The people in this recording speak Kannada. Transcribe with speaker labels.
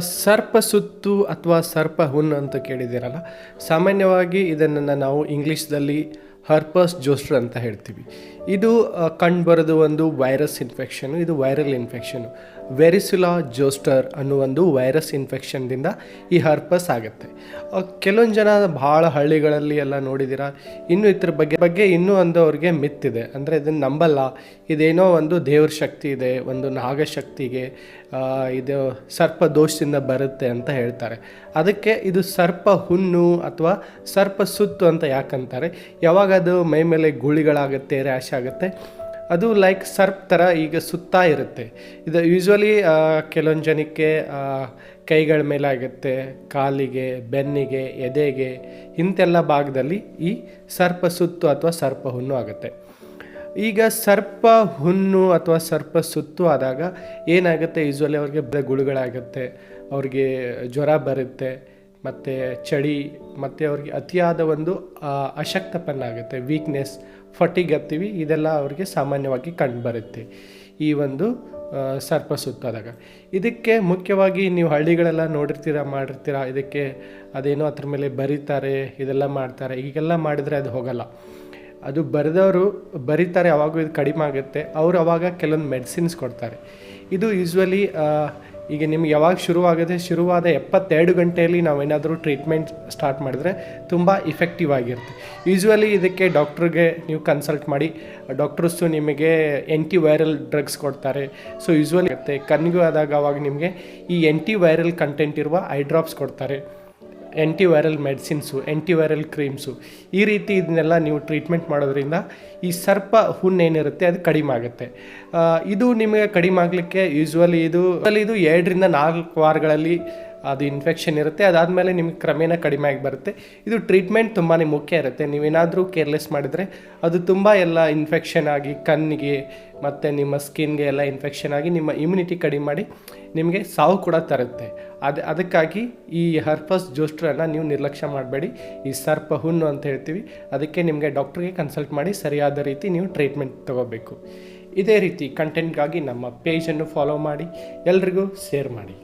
Speaker 1: ಸರ್ಪ ಸುತ್ತು ಅಥವಾ ಸರ್ಪ ಹುನ್ ಅಂತ ಕೇಳಿದ್ದೀರಲ್ಲ ಸಾಮಾನ್ಯವಾಗಿ ಇದನ್ನು ನಾವು ಇಂಗ್ಲೀಷ್ದಲ್ಲಿ ಹರ್ಪಸ್ ಜೋಸ್ಟರ್ ಅಂತ ಹೇಳ್ತೀವಿ. ಇದು ಕಂಡುಬರೋದು ಒಂದು ವೈರಸ್ ಇನ್ಫೆಕ್ಷನು, ಇದು ವೈರಲ್ ಇನ್ಫೆಕ್ಷನು. ವೆರಿಸುಲಾ ಜೋಸ್ಟರ್ ಅನ್ನೋ ಒಂದು ವೈರಸ್ ಇನ್ಫೆಕ್ಷನ್ದಿಂದ ಈ ಹರ್ಪಸ್ ಆಗುತ್ತೆ. ಕೆಲವೊಂದು ಜನ ಭಾಳ ಹಳ್ಳಿಗಳಲ್ಲಿ ಎಲ್ಲ ನೋಡಿದ್ದೀರಾ ಇನ್ನೂ ಇದ್ರ ಬಗ್ಗೆ ಬಗ್ಗೆ ಇನ್ನೂ ಒಂದು ಅವ್ರಿಗೆ ಮಿತ್ತಿದೆ ಅಂದರೆ ಇದನ್ನು ನಂಬಲ್ಲ. ಇದೇನೋ ಒಂದು ದೇವ್ರ ಶಕ್ತಿ ಇದೆ, ಒಂದು ನಾಗಶಕ್ತಿಗೆ ಇದು ಸರ್ಪ ದೋಷದಿಂದ ಬರುತ್ತೆ ಅಂತ ಹೇಳ್ತಾರೆ. ಅದಕ್ಕೆ ಇದು ಸರ್ಪ ಹುಣ್ಣು ಅಥವಾ ಸರ್ಪ ಸುತ್ತು ಅಂತ ಯಾಕಂತಾರೆ? ಯಾವಾಗ ಅದು ಮೈ ಮೇಲೆ ಗುಳಿಗಳಾಗುತ್ತೆ ರ್ಯಾಶ್ ಆಗುತ್ತೆ. ಅದು ಲೈಕ್ ಸರ್ಪ್ ಥರ ಈಗ ಸುತ್ತಾ ಇರುತ್ತೆ. ಇದು ಯೂಶ್ವಲಿ ಕೆಲವೊಂದು ಜನಕ್ಕೆ ಕೈಗಳ ಮೇಲೆ ಆಗುತ್ತೆ ಕಾಲಿಗೆ, ಬೆನ್ನಿಗೆ, ಎದೆಗೆ, ಇಂತೆಲ್ಲ ಭಾಗದಲ್ಲಿ ಈ ಸರ್ಪ ಸುತ್ತು ಅಥವಾ ಸರ್ಪ ಹುಣ್ಣು ಆಗುತ್ತೆ. ಈಗ ಸರ್ಪ ಹುಣ್ಣು ಅಥವಾ ಸರ್ಪ ಸುತ್ತು ಆದಾಗ ಏನಾಗುತ್ತೆ? ಯೂಶ್ವಲಿ ಅವ್ರಿಗೆ ಗುಳುಗಳಾಗುತ್ತೆ, ಅವ್ರಿಗೆ ಜ್ವರ ಬರುತ್ತೆ ಮತ್ತು ಚಳಿ, ಮತ್ತು ಅವ್ರಿಗೆ ಅತಿಯಾದ ಒಂದು ಅಶಕ್ತಪನ್ನ ಆಗುತ್ತೆ ವೀಕ್ನೆಸ್ ಫಟಿಗ್ ಹತ್ತೀವಿ ಇದೆಲ್ಲ ಅವ್ರಿಗೆ ಸಾಮಾನ್ಯವಾಗಿ ಕಂಡುಬರುತ್ತೆ ಈ ಒಂದು ಸರ್ಪ ಸುತ್ತಾದಾಗ. ಇದಕ್ಕೆ ಮುಖ್ಯವಾಗಿ ನೀವು ಹಳ್ಳಿಗಳೆಲ್ಲ ನೋಡಿರ್ತೀರ, ಮಾಡಿರ್ತೀರ, ಇದಕ್ಕೆ ಅದೇನೋ ಅದ್ರ ಮೇಲೆ ಬರೀತಾರೆ, ಇದೆಲ್ಲ ಮಾಡ್ತಾರೆ, ಈಗೆಲ್ಲ ಮಾಡಿದರೆ ಅದು ಹೋಗಲ್ಲ. ಅದು ಬರೆದವರು ಬರೀತಾರೆ, ಅವಾಗೂ ಇದು ಕಡಿಮೆ ಆಗುತ್ತೆ. ಅವರು ಅವಾಗ ಕೆಲವೊಂದು ಮೆಡಿಸಿನ್ಸ್ ಕೊಡ್ತಾರೆ. ಇದು ಯೂಶ್ವಲಿ ಈಗ ನಿಮ್ಗೆ ಯಾವಾಗ ಶುರುವಾಗದೆ ಶುರುವಾದ ಎಪ್ಪತ್ತೆರಡು ಗಂಟೆಯಲ್ಲಿ ನಾವೇನಾದರೂ ಟ್ರೀಟ್ಮೆಂಟ್ ಸ್ಟಾರ್ಟ್ ಮಾಡಿದ್ರೆ ತುಂಬ ಇಫೆಕ್ಟಿವ್ ಆಗಿರುತ್ತೆ. ಯೂಶ್ವಲಿ ಇದಕ್ಕೆ ಡಾಕ್ಟ್ರಿಗೆ ನೀವು ಕನ್ಸಲ್ಟ್ ಮಾಡಿ. ಡಾಕ್ಟರ್ಸು ನಿಮಗೆ ಎಂಟಿ ವೈರಲ್ ಡ್ರಗ್ಸ್ ಕೊಡ್ತಾರೆ. ಸೊ ಯೂಶ್ವಲಿ ಇರುತ್ತೆ. ಕಣ್ಣಿಗೂ ಆದಾಗ ಅವಾಗ ನಿಮಗೆ ಈ ಎಂಟಿ ವೈರಲ್ ಕಂಟೆಂಟ್ ಇರುವ ಐ ಡ್ರಾಪ್ಸ್ ಕೊಡ್ತಾರೆ. Anti viral medicines antiviral creams ಈ ರೀತಿ ಇದನ್ನೆಲ್ಲ ನೀವು ಟ್ರೀಟ್ಮೆಂಟ್ ಮಾಡೋದ್ರಿಂದ ಈ ಸರ್ಪ ಹುಣ್ಣು ಏನಿರುತ್ತೆ ಅದು ಕಡಿಮೆ ಆಗುತ್ತೆ. ಇದು ನಿಮಗೆ ಕಡಿಮೆ ಆಗಲಿಕ್ಕೆ ಯೂಶ್ವಲಿ ಇದು ಇದು ಎರಡರಿಂದ ನಾಲ್ಕು ವಾರಗಳಲ್ಲಿ ಅದು ಇನ್ಫೆಕ್ಷನ್ ಇರುತ್ತೆ, ಅದಾದಮೇಲೆ ನಿಮ್ಗೆ ಕ್ರಮೇಣ ಕಡಿಮೆ ಆಗಿ ಬರುತ್ತೆ. ಇದು ಟ್ರೀಟ್ಮೆಂಟ್ ತುಂಬಾ ಮುಖ್ಯ ಇರುತ್ತೆ. ನೀವೇನಾದರೂ ಕೇರ್ಲೆಸ್ ಮಾಡಿದರೆ ಅದು ತುಂಬ ಎಲ್ಲ ಇನ್ಫೆಕ್ಷನ್ ಆಗಿ ಕಣ್ಣಿಗೆ ಮತ್ತು ನಿಮ್ಮ ಸ್ಕಿನ್ಗೆ ಎಲ್ಲ ಇನ್ಫೆಕ್ಷನ್ ಆಗಿ ನಿಮ್ಮ ಇಮ್ಯುನಿಟಿ ಕಡಿಮೆ ಮಾಡಿ ನಿಮಗೆ ಸಾವು ಕೂಡ ತರುತ್ತೆ. ಅದು, ಅದಕ್ಕಾಗಿ ಈ ಹರ್ಪಸ್ ಜೋಸ್ಟ್ರನ್ನು ನೀವು ನಿರ್ಲಕ್ಷ್ಯ ಮಾಡಬೇಡಿ. ಈ ಸರ್ಪ ಹುಣ್ಣು ಅಂತ ಹೇಳ್ತೀವಿ, ಅದಕ್ಕೆ ನಿಮಗೆ ಡಾಕ್ಟ್ರಿಗೆ ಕನ್ಸಲ್ಟ್ ಮಾಡಿ ಸರಿಯಾದ ರೀತಿ ನೀವು ಟ್ರೀಟ್ಮೆಂಟ್ ತಗೋಬೇಕು. ಇದೇ ರೀತಿ ಕಂಟೆಂಟ್ಗಾಗಿ ನಮ್ಮ ಪೇಜನ್ನು ಫಾಲೋ ಮಾಡಿ, ಎಲ್ರಿಗೂ ಶೇರ್ ಮಾಡಿ.